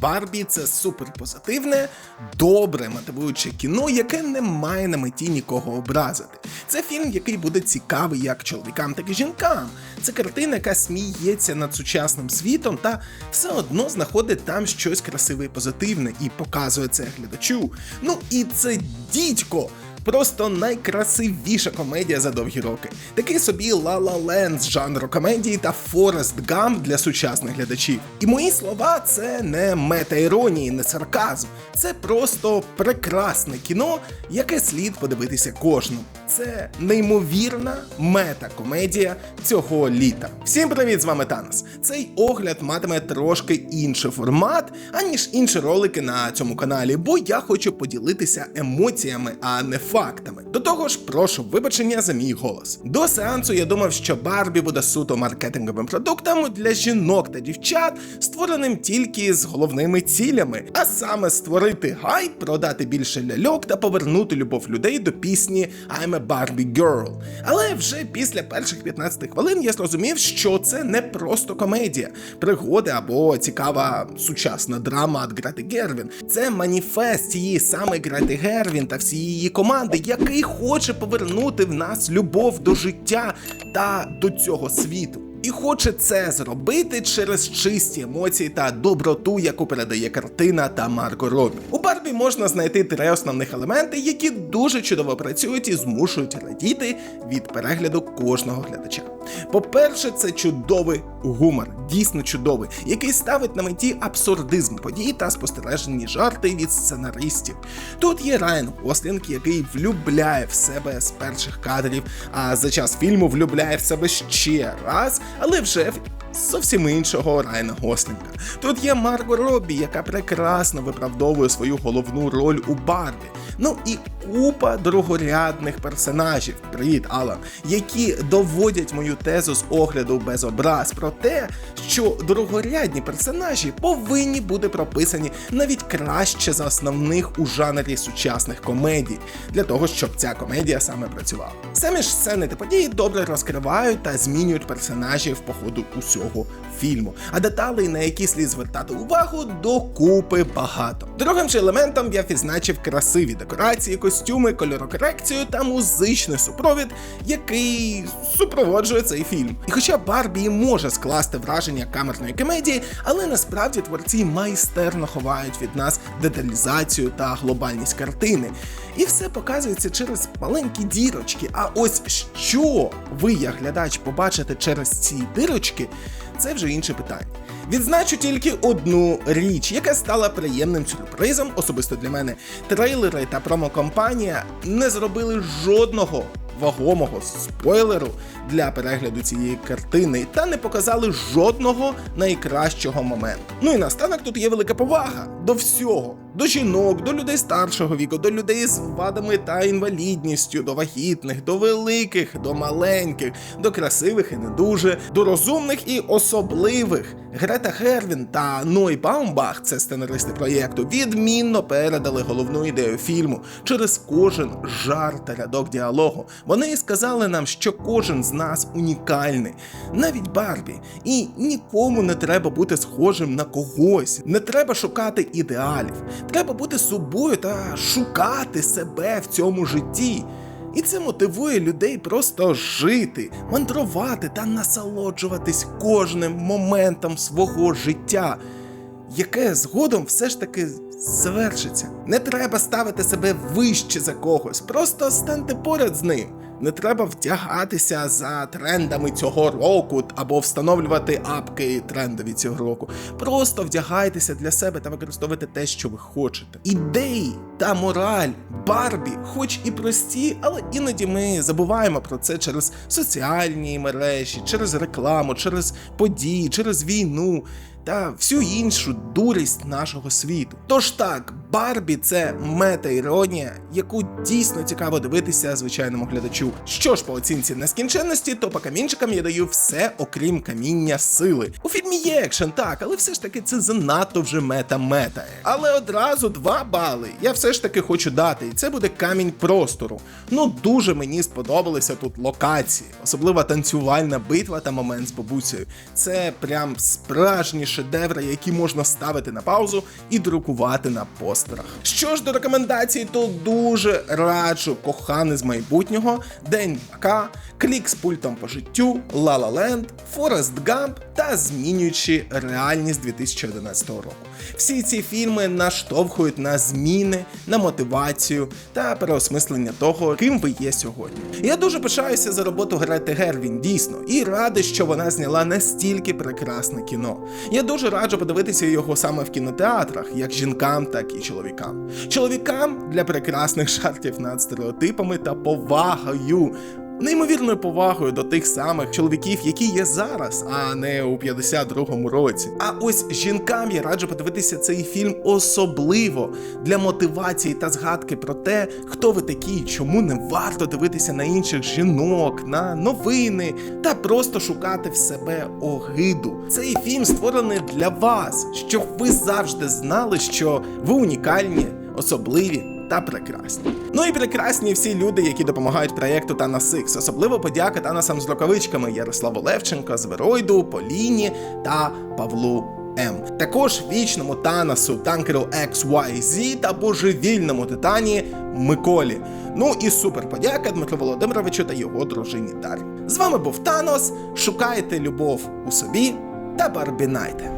Барбі це суперпозитивне, добре мотивуюче кіно, яке не має на меті нікого образити. Це фільм, який буде цікавий як чоловікам, так і жінкам. Це картина, яка сміється над сучасним світом та все одно знаходить там щось красиве і позитивне і показує це глядачу. Ну і це дідько. Просто найкрасивіша комедія за довгі роки. Такий собі La La Land з жанру комедії та Форест Гамп для сучасних глядачів. І мої слова це не мета-іронії, не сарказм. Це просто прекрасне кіно, яке слід подивитися кожному. Це неймовірна мета-комедія цього літа. Всім привіт, з вами Танос. Цей огляд матиме трошки інший формат, аніж інші ролики на цьому каналі, бо я хочу поділитися емоціями, а не фактами. До того ж, прошу вибачення за мій голос. До сеансу я думав, що Барбі буде суто маркетинговим продуктом для жінок та дівчат, створеним тільки з головними цілями, а саме створити гайд, продати більше ляльок та повернути любов людей до пісні I'm a Barbie Girl. Але вже після перших 15 хвилин я зрозумів, що це не просто комедія, пригоди або цікава сучасна драма від Грети Гервін. Це маніфест цієї саме Грети Гервін та всієї її команди, який хоче повернути в нас любов до життя та до цього світу. І хоче це зробити через чисті емоції та доброту, яку передає картина та Марго Робі. У Барбі можна знайти три основних елементи, які дуже чудово працюють і змушують радіти від перегляду кожного глядача. По-перше, це чудовий гумор, дійсно чудовий, який ставить на меті абсурдизм подій та спостережені жарти від сценаристів. Тут є Райан Гослінг, який влюбляє в себе з перших кадрів, а за час фільму влюбляє в себе ще раз, але вже в зовсім іншого Райана Гослінга. Тут є Марго Робі, яка прекрасно виправдовує свою головну роль у Барбі. Ну і купа другорядних персонажів, привіт, Алан, які доводять мою тезу з огляду без образ про те, що другорядні персонажі повинні бути прописані навіть краще за основних у жанрі сучасних комедій, для того, щоб ця комедія саме працювала. Самі ж сцени та події добре розкривають та змінюють персонажів по ходу усього фільму, а деталей, на які слід звертати увагу, докупи багато. Другим же елементом я відзначив красиві декорації, костюми, кольорокорекцію та музичний супровід, який супроводжує цей фільм. І хоча Барбі може скласти враження камерної комедії, але насправді творці майстерно ховають від нас деталізацію та глобальність картини. І все показується через маленькі дірочки. А ось що ви, як глядач, побачите через ці дірочки, це вже інше питання. Відзначу тільки одну річ, яка стала приємним сюрпризом, особисто для мене. Трейлери та промокомпанія не зробили жодного вагомого спойлеру для перегляду цієї картини та не показали жодного найкращого моменту. Ну і настанок тут є велика повага до всього. До жінок, до людей старшого віку, до людей з вадами та інвалідністю, до вагітних, до великих, до маленьких, до красивих і не дуже, до розумних і особливих. Грета Гервін та Ной Баумбах, це сценаристи проєкту, відмінно передали головну ідею фільму через кожен жарт та рядок діалогу. Вони сказали нам, що кожен з нас унікальний, навіть Барбі, і нікому не треба бути схожим на когось, не треба шукати ідеалів. Треба бути собою та шукати себе в цьому житті. І це мотивує людей просто жити, мандрувати та насолоджуватись кожним моментом свого життя, яке згодом все ж таки завершиться. Не треба ставити себе вище за когось, просто станьте поряд з ним. Не треба втягатися за трендами цього року або встановлювати апки трендові цього року. Просто вдягайтеся для себе та використовуйте те, що ви хочете. Ідеї та мораль Барбі, хоч і прості, але іноді ми забуваємо про це через соціальні мережі, через рекламу, через події, через війну. Та всю іншу дурість нашого світу. Тож так, Барбі це мета-іронія, яку дійсно цікаво дивитися звичайному глядачу. Що ж по оцінці нескінченності, то по камінчикам я даю все, окрім каміння сили. У фільмі є екшен, так, але все ж таки це занадто вже мета-мета. Але одразу два бали я все ж таки хочу дати, і це буде камінь простору. Ну дуже мені сподобалися тут локації, особливо танцювальна битва та момент з бабусею. Це прям справжні шедеври, які можна ставити на паузу і друкувати на постерах. Що ж до рекомендацій, то дуже раджу коханий з майбутнього, День Бака, Клік з пультом по життю, La La Форест Гамп та змінюючи реальність 2011 року. Всі ці фільми наштовхують на зміни, на мотивацію та переосмислення того, ким ви є сьогодні. Я дуже пишаюся за роботу Грети Гервін, дійсно, і радий, що вона зняла настільки прекрасне кіно. Я дуже раджу подивитися його саме в кінотеатрах, як жінкам, так і чоловікам. Чоловікам для прекрасних жартів над стереотипами та повагою. Неймовірною повагою до тих самих чоловіків, які є зараз, а не у 52-му році. А ось жінкам я раджу подивитися цей фільм особливо для мотивації та згадки про те, хто ви такі, чому не варто дивитися на інших жінок, на новини та просто шукати в себе огиду. Цей фільм створений для вас, щоб ви завжди знали, що ви унікальні, особливі та прекрасні. Ну і прекрасні всі люди, які допомагають проєкту Танас Ікс. Особливо подяка Танасам з рукавичками Ярославу Левченко, Зверойду, Поліні та Павлу. М. Також вічному Танасу, танкеру XYZ та божевільному титані Миколі. Ну і супер подяка Дмитру Володимировичу та його дружині Дарі. З вами був Танос. Шукайте любов у собі та барбінайте.